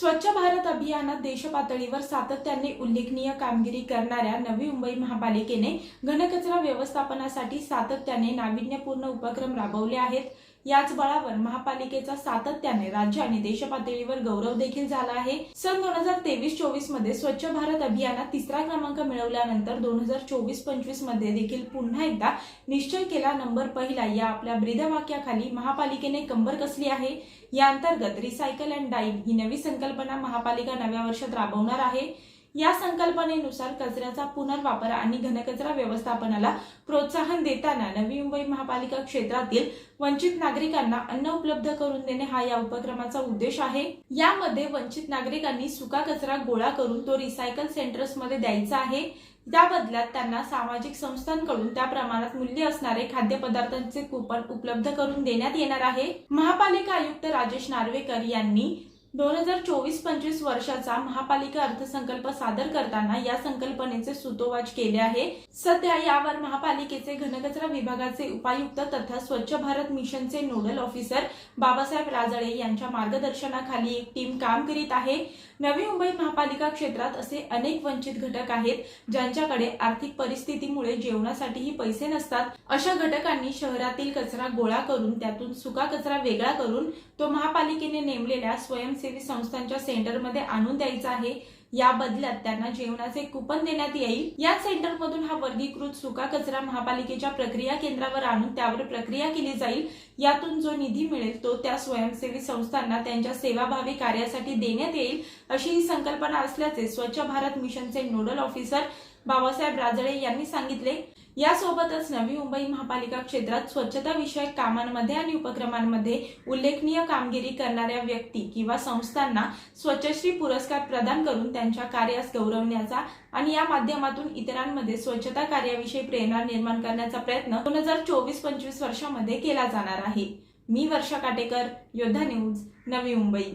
स्वच्छ भारत अभियानात देशपातळीवर सातत्याने उल्लेखनीय कामगिरी करणाऱ्या नवी मुंबई महापालिकेने घनकचरा व्यवस्थापनासाठी सातत्याने नाविन्यपूर्ण उपक्रम राबवले आहेत. याच बळावर महापालिकेचा सातत्याने राज्य आणि देशपातळीवर गौरव देखील झाला आहे. सन दोन हजार तेवीस चोवीसमध्ये स्वच्छ भारत अभियानात तिसरा क्रमांक मिळवल्यानंतर दोन हजार चोवीस पंचवीसमध्ये देखील पुन्हा एकदा निश्चय केला नंबर पहिला या आपल्या ब्रीदवाक्याखाली महापालिकेने कंबर कसली आहे? या अंतर्गत रिसायकल अँड डाईन ही नवी संकल्पना महापालिका नव्या वर्षात राबवणार आहे. या संकल्पनेनुसार कचऱ्याचा पुनर्वापर आणि घनकचरा व्यवस्थापनाला प्रोत्साहन देताना नवी मुंबई महापालिका क्षेत्रातील वंचित नागरिकांना अन्न उपलब्ध करून देणे हा या उपक्रमाचा उद्देश आहे. यामध्ये वंचित नागरिकांनी सुका कचरा गोळा करून तो रिसायकल सेंटर्समध्ये द्यायचा आहे. त्या बदल्यात त्यांना सामाजिक संस्थांकडून त्या प्रमाणात मूल्य असणारे खाद्यपदार्थांचे कुपन उपलब्ध करून देण्यात येणार आहे. महापालिका आयुक्त राजेश नार्वेकर यांनी दोन हजार चोवीस पंचवीस वर्षाचा महापालिका अर्थसंकल्प सादर करताना या संकल्पनेचे सुतोवाच केले आहे. सध्या यावर महापालिकेचे घनकचरा विभागाचे उपायुक्त तथा स्वच्छ भारत मिशनचे नोडल ऑफिसर बाबासाहेब राजळे यांच्या मार्गदर्शनाखाली एक टीम काम करीत आहे. नवी मुंबई महापालिका क्षेत्रात असे अनेक वंचित घटक आहेत ज्यांच्याकडे आर्थिक परिस्थितीमुळे जेवणासाठीही पैसे नसतात. अशा घटकांनी शहरातील कचरा गोळा करून त्यातून सुका कचरा वेगळा करून तो महापालिकेने नेमलेल्या स्वयंसेवी संस्थांच्या सेंटरमध्ये आणून द्यायचा आहे. या बदल्यात त्यांना जेवणाचे कुपन देण्यात येईल. या सेंटरमधून हा वर्गीकृत सुका कचरा महापालिकेच्या प्रक्रिया केंद्रावर आणून त्यावर प्रक्रिया केली जाईल. यातून जो निधी मिळेल तो त्या स्वयंसेवी संस्थांना त्यांच्या सेवाभावी कार्यासाठी देण्यात येईल अशी ही संकल्पना असल्याचे स्वच्छ भारत मिशनचे नोडल ऑफिसर बाबासाहेब राजळे यांनी सांगितले. यासोबतच नवी मुंबई महापालिका क्षेत्रात स्वच्छता विषयक कामांमध्ये आणि उपक्रमांमध्ये उल्लेखनीय कामगिरी करणाऱ्या व्यक्ती किंवा संस्थांना स्वच्छश्री पुरस्कार प्रदान करून त्यांच्या कार्यास गौरवण्याचा आणि या माध्यमातून इतरांमध्ये स्वच्छता कार्याविषयी प्रेरणा निर्माण करण्याचा प्रयत्न दोन हजार चोवीस पंचवीस वर्षामध्ये केला जाणार आहे. मी वर्षा काटेकर योद्धा न्यूज नवी मुंबई.